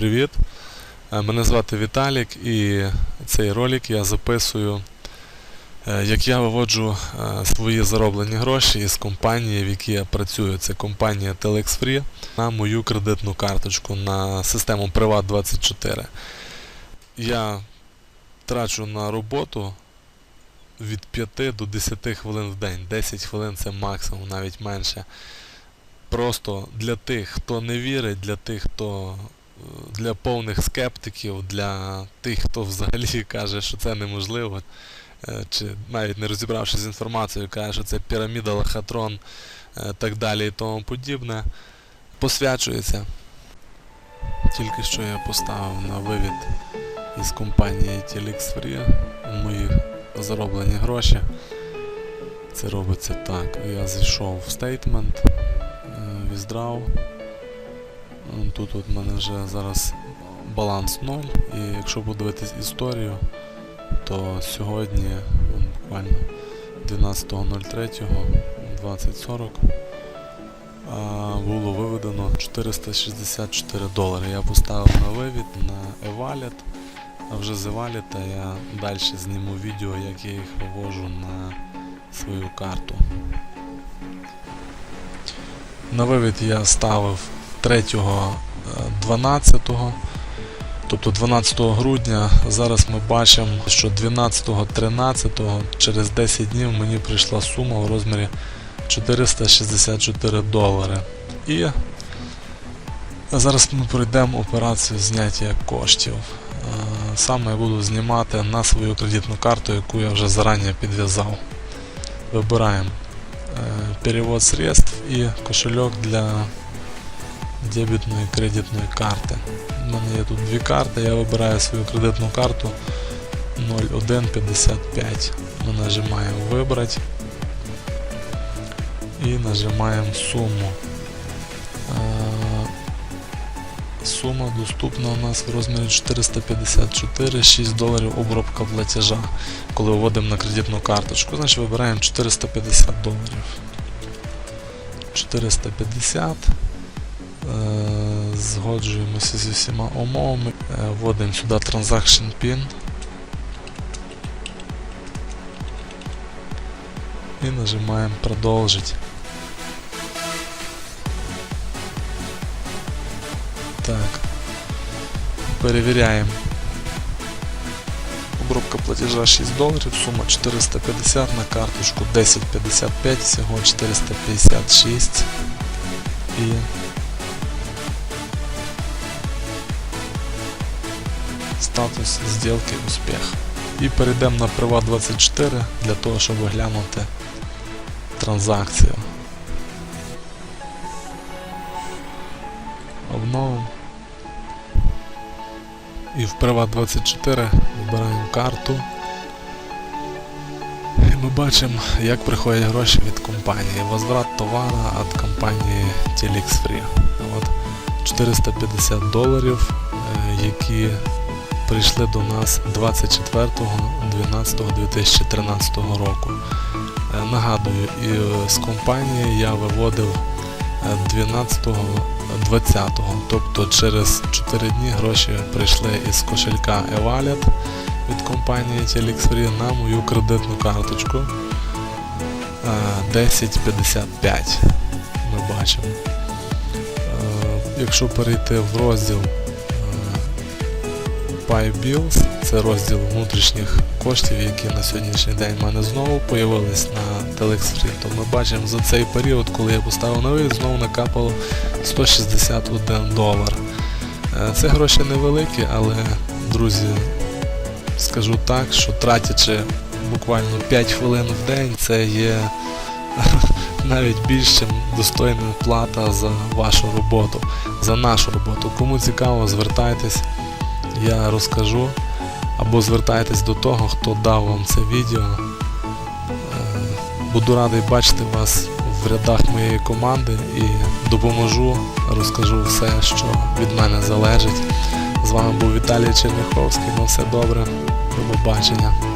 привіт! Е, Мене звати Віталік і цей ролик я записую, е, як я виводжу е, свої зароблені гроші із компанії, в якій я працюю. Це компанія Telex Free на мою кредитну карточку на систему Privat24. Я трачу на роботу від 5 до 10 хвилин в день. 10 хвилин це максимум, навіть менше. Просто для тих, хто не вірить, для тих, хто для повних скептиків, для тих, хто взагалі каже, що це неможливо, е, чи навіть не розібравшись з інформацією, каже, що це піраміда лохотрон, е, так далі і тому подібне, посвячується. Тільки що я поставив на вивід із компанії Telix Free мої зароблені гроші. Це робиться так. Я зайшов в стейтмент, віздрав. Тут от в мене вже зараз баланс 0. І якщо подивитись історію, то сьогодні буквально 12.03.2040 було виведено 464 долари. Я поставив на вивід на e-wallet, а вже з e-wallet я далі зніму відео, як я їх вивожу на свою карту. На вивід я ставив 3.12, тобто 12 грудня. Зараз ми бачимо, що 12-13 через 10 днів мені прийшла сума у розмірі 464 долари. І зараз ми пройдемо операцію зняття коштів. Е, Саме я буду знімати на свою кредитну карту, яку я вже зарані підв'язав. Вибираємо е, перевод средств і кошельок для дебітної кредитної карти. У мене є тут дві карти, я вибираю свою кредитну карту 0155. Ми нажимаємо вибрати і нажимаємо суму. Е, Сума доступна у нас в розмірі 454, 6 доларів обробка платежа, коли вводимо на кредитну карточку. Значить вибираємо 450 доларів. 450. Е, Згоджуємося зі всіма умовами. Е, Вводимо сюди Transaction PIN. І нажимаємо продовжити. Так. Перевіряємо. Обробка платежа 6 доларів, сума 450 на карточку 1055, всього 456 і статус сделки успіх. І перейдемо на Privat24 для того, щоб оглянути транзакцію. Обновимо. І в Privat24 вибираємо карту. І ми бачимо, як приходять гроші від компанії. Возврат товара від компанії Telix Free. От 450 доларів, е, які прийшли до нас 24.12.2013 року. Е, Нагадую, е, з компанії я виводив е, 12.20, тобто через 4 дні гроші прийшли із кошелька e-wallet від компанії Telix Free на мою кредитну карточку е, 1055. Ми бачимо. Е, Якщо перейти в розділ е, Buy Bills, це розділ внутрішніх коштів, які на сьогоднішній день в мене знову появились на Telex то ми бачимо за цей період, коли я поставив вивід, знову накапало 161 долар. Е, Це гроші невеликі, але, друзі, скажу так, що тратячи буквально 5 хвилин в день, це є навіть більш достойна плата за вашу роботу, за нашу роботу. Кому цікаво, звертайтесь, я розкажу. Або звертайтесь до того, хто дав вам це відео. Е, Буду радий бачити вас в рядах моєї команди і допоможу, розкажу все, що від мене залежить. З вами був Віталій Черняховський. На все добре. До побачення.